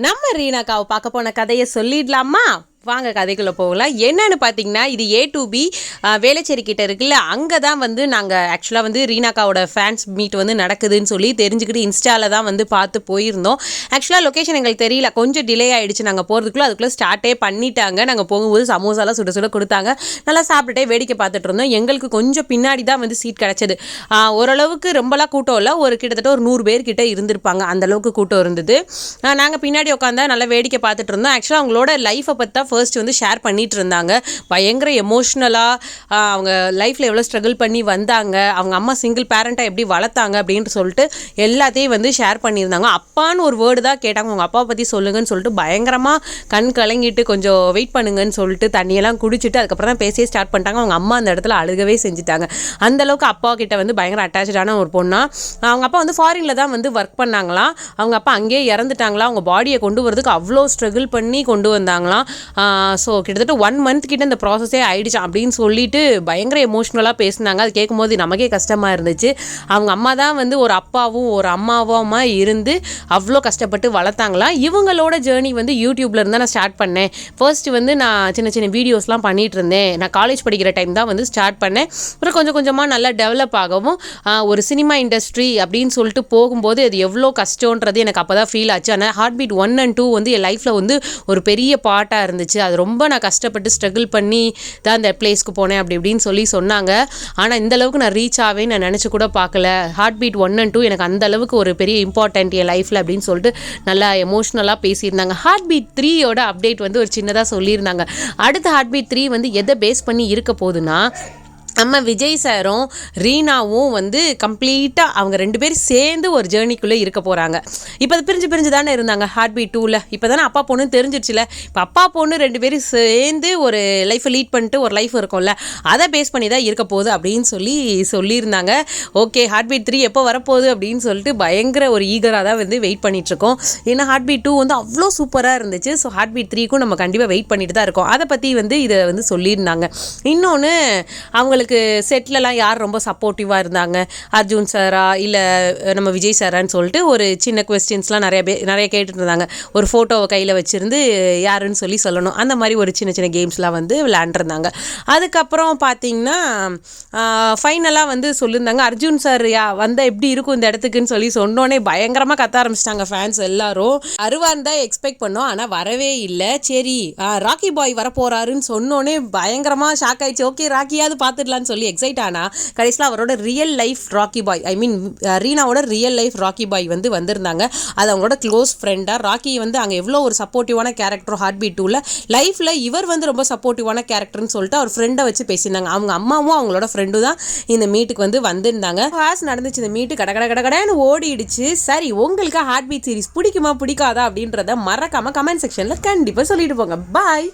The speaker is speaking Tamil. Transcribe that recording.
நம்ம ரீனாக்காவை பார்க்க போன கதையை சொல்லிடலாமா? வாங்க கதைக்குள்ளே போகலாம். என்னன்னு பார்த்தீங்கன்னா இது ஏ டு பி வேலைச்சேரி கிட்ட இருக்குல்ல அங்கே தான் வந்து நாங்கள் ஆக்சுவலாக வந்து ரீனாக்காவோட ஃபேன்ஸ் மீட் வந்து நடக்குதுன்னு சொல்லி தெரிஞ்சுக்கிட்டு இன்ஸ்டாவில் தான் வந்து பார்த்து போயிருந்தோம். ஆக்சுவலாக லொக்கேஷன் எங்களுக்கு தெரியல. கொஞ்சம் டிலே ஆகிடுச்சு நாங்கள் போகிறதுக்குள்ளே அதுக்குள்ளே ஸ்டார்ட்டே பண்ணிட்டாங்க. நாங்கள் போகும்போது சமோசாலாம் சுட சுட கொடுத்தாங்க. நல்லா சாப்பிட்டுட்டே வேடிக்கை பார்த்துட்டு இருந்தோம். எங்களுக்கு கொஞ்சம் பின்னாடி தான் வந்து சீட் கிடச்சிது. ஓரளவுக்கு ரொம்பலாம் கூட்டம் இல்லை. ஒரு கிட்டத்தட்ட ஒரு நூறு பேர்கிட்ட இருந்திருப்பாங்க. அந்த அளவுக்கு கூட்டம் இருந்தது. நாங்கள் பின்னாடி உட்காந்தா நல்லா வேடிக்கை பார்த்துட்டு இருந்தோம். ஆக்சுவலாக அவங்களோட லைஃப்பை பற்றி ஃபர்ஸ்ட் வந்து ஷேர் பண்ணிட்டு இருந்தாங்க பயங்கர எமோஷ்னலாக அவங்க லைஃப்பில் எவ்வளோ ஸ்ட்ரகிள் பண்ணி வந்தாங்க அவங்க அம்மா சிங்கிள் பேரண்ட்டாக எப்படி வளர்த்தாங்க அப்படின்ட்டு சொல்லிட்டு எல்லாத்தையும் வந்து ஷேர் பண்ணியிருந்தாங்க. அப்பான்னு ஒரு வேர்டு தான் கேட்டாங்க. உங்கள் அப்பாவை பற்றி சொல்லுங்கன்னு சொல்லிட்டு பயங்கரமாக கண் கலங்கிட்டு கொஞ்சம் வெயிட் பண்ணுங்கன்னு சொல்லிட்டு தண்ணியெல்லாம் குடிச்சிட்டு அதுக்கப்புறம் தான் பேசியே ஸ்டார்ட் பண்ணிட்டாங்க. அவங்க அம்மா அந்த இடத்துல அழுகவே செஞ்சுட்டாங்க. அந்த அளவுக்கு அப்பா கிட்ட வந்து பயங்கர அட்டாச்சான ஒரு பொண்ணா. அவங்க அப்பா வந்து ஃபாரினில் தான் வந்து ஒர்க் பண்ணாங்களாம். அவங்க அப்பா அங்கேயே இறந்துட்டாங்களா அவங்க பாடியை கொண்டு வரதுக்கு அவ்வளோ ஸ்ட்ரகிள் பண்ணி கொண்டு வந்தாங்களாம். ஸோ கிட்டத்தட்ட ஒன் மந்த் கிட்ட இந்த ப்ராசஸே ஆயிடுச்சு அப்படின்னு சொல்லிட்டு பயங்கர எமோஷ்னலாக பேசினாங்க. அது கேட்கும்போது நமக்கே கஷ்டமாக இருந்துச்சு. அவங்க அம்மா தான் வந்து ஒரு அப்பாவும் ஒரு அம்மாவுமா இருந்து அவ்வளோ கஷ்டப்பட்டு வளர்த்தாங்களாம். இவங்களோட ஜேர்னி வந்து யூடியூப்ல இருந்தால் நான் ஸ்டார்ட் பண்ணேன். ஃபர்ஸ்ட் வந்து நான் சின்ன சின்ன வீடியோஸ்லாம் பண்ணிட்டு இருந்தேன். நான் காலேஜ் படிக்கிற டைம் தான் வந்து ஸ்டார்ட் பண்ணேன். அப்புறம் கொஞ்சம் கொஞ்சமாக நல்லா டெவலப் ஆகவும் ஒரு சினிமா இண்டஸ்ட்ரி அப்படின்னு சொல்லிட்டு போகும்போது அது எவ்வளோ கஷ்டன்றது எனக்கு அப்போ தான் ஃபீல் ஆச்சு. ஆனால் heart beat one and two வந்து என் லைஃப்பில் வந்து ஒரு பெரிய பார்ட்டாக இருந்துச்சு. அது ரொம்ப நான் கஷ்டப்பட்டு ஸ்ட்ரகிள் பண்ணி தான் அந்த பிளேஸ்க்கு போனேன் அப்படி இப்படின்னு சொல்லி சொன்னாங்க. ஆனால் இந்த அளவுக்கு நான் ரீச் ஆவே நான் நினச்சி கூட பார்க்கல. Heart beat one and two எனக்கு அந்த அளவுக்கு ஒரு பெரிய இம்பார்ட்டன்ட் என் லைஃப்பில் அப்படின்னு சொல்லிட்டு நல்லா எமோஷ்னலாக பேசியிருந்தாங்க. ஹார்ட் பீட் த்ரீயோட அப்டேட் வந்து ஒரு சின்னதாக சொல்லியிருந்தாங்க. அடுத்த ஹார்ட் பீட் த்ரீ வந்து எதை பேஸ் பண்ணி இருக்க போகுதுன்னா நம்ம விஜய் சாரும் ரீனாவும் வந்து கம்ப்ளீட்டாக அவங்க ரெண்டு பேரும் சேர்ந்து ஒரு ஜேர்னிக்குள்ளே இருக்க போகிறாங்க இப்போ அது பிரிஞ்சு பிரிஞ்சு தானே இருந்தாங்க ஹார்ட் பீட் டூவில் இப்போ தானே அப்பா பொண்ணு தெரிஞ்சிருச்சுல. இப்போ அப்பா பொண்ணு ரெண்டு பேரும் சேர்ந்து ஒரு லைஃப்பை லீட் பண்ணிட்டு ஒரு லைஃப் இருக்கும்ல. அதை பேஸ் பண்ணி தான் இருக்க போகுது அப்படின்னு சொல்லி சொல்லியிருந்தாங்க. ஓகே ஹார்ட் பீட் த்ரீ எப்போ வரப்போகுது அப்படின்னு சொல்லிட்டு பயங்கர ஒரு ஈகராக தான் வந்து வெயிட் பண்ணிகிட்ருக்கோம் ஏன்னா ஹார்ட் பீட் டூ வந்து அவ்வளோ சூப்பராக இருந்துச்சு. ஸோ ஹார்ட் பீட் த்ரீக்கும் நம்ம கண்டிப்பாக வெயிட் பண்ணிட்டு தான் இருக்கோம். அதை பற்றி வந்து இதை வந்து சொல்லியிருந்தாங்க. இன்னொன்று அவங்களுக்கு செட்லலாம் யார் ரொம்ப சப்போர்ட்டிவாக இருந்தாங்க? அர்ஜுன் சாரா இல்லை நம்ம விஜய் சாரான்னு சொல்லிட்டு ஒரு சின்ன கொஸ்டின்ஸ்லாம் நிறைய பேர் நிறைய கேட்டுட்டு இருந்தாங்க ஒரு ஃபோட்டோவை கையில் வச்சுருந்து யாருன்னு சொல்லி சொல்லணும். அந்த மாதிரி ஒரு சின்ன சின்ன கேம்ஸ்லாம் வந்து விளையாண்டுருந்தாங்க. அதுக்கப்புறம் பார்த்தீங்கன்னா ஃபைனலாக வந்து சொல்லியிருந்தாங்க அர்ஜுன் சார் யா வந்தால் எப்படி இருக்கும் இந்த இடத்துக்குன்னு சொல்லி சொன்னோன்னே பயங்கரமாக கத்த ஆரம்பிச்சிட்டாங்க ஃபேன்ஸ் எல்லாரும். அருவான் தான் எக்ஸ்பெக்ட் பண்ணோம் ஆனால் வரவே இல்லை. சரி ராக்கி பாய் வரப்போகிறாருன்னு சொன்னோன்னே பயங்கரமாக ஷாக் ஆயிடுச்சு. ஓகே ராக்கியாவது சொல்லி எக்ஸைட் ஆனா கடைசியில் அவரோட real life Rocky Bhai I mean ரீனாவோட real life rakhi Bhai வந்து வந்திருந்தாங்க. அது அவங்களோட க்ளோஸ் ஃப்ரெண்டாக ராக்கி வந்து அங்கே எவ்வளோ ஒரு சப்போர்ட்டிவான கேரக்டர் ஹார்ட் பீட் டூவில் லைஃப்பில் இவர் வந்து ரொம்ப சப்போர்ட்டிவான கேரக்டர்னு சொல்லிட்டு அவர் ஃப்ரெண்டை வச்சு பேசியிருந்தாங்க. அவங்க அம்மாவும் அவங்களோட ஃப்ரெண்டு தான் இந்த மீட்டுக்கு வந்து வந்திருந்தாங்க. கிளாஸ் நடந்துச்சு இந்த மீட்டு கட கட கட கடன்னு ஓடிடுச்சு. சரி உங்களுக்கு ஹார்ட் பீட் சீரிஸ் பிடிக்குமா பிடிக்காதா அப்படின்றத மறக்காமல் கமெண்ட் செக்ஷனில் கண்டிப்பாக சொல்லிட்டு போங்க. பாய்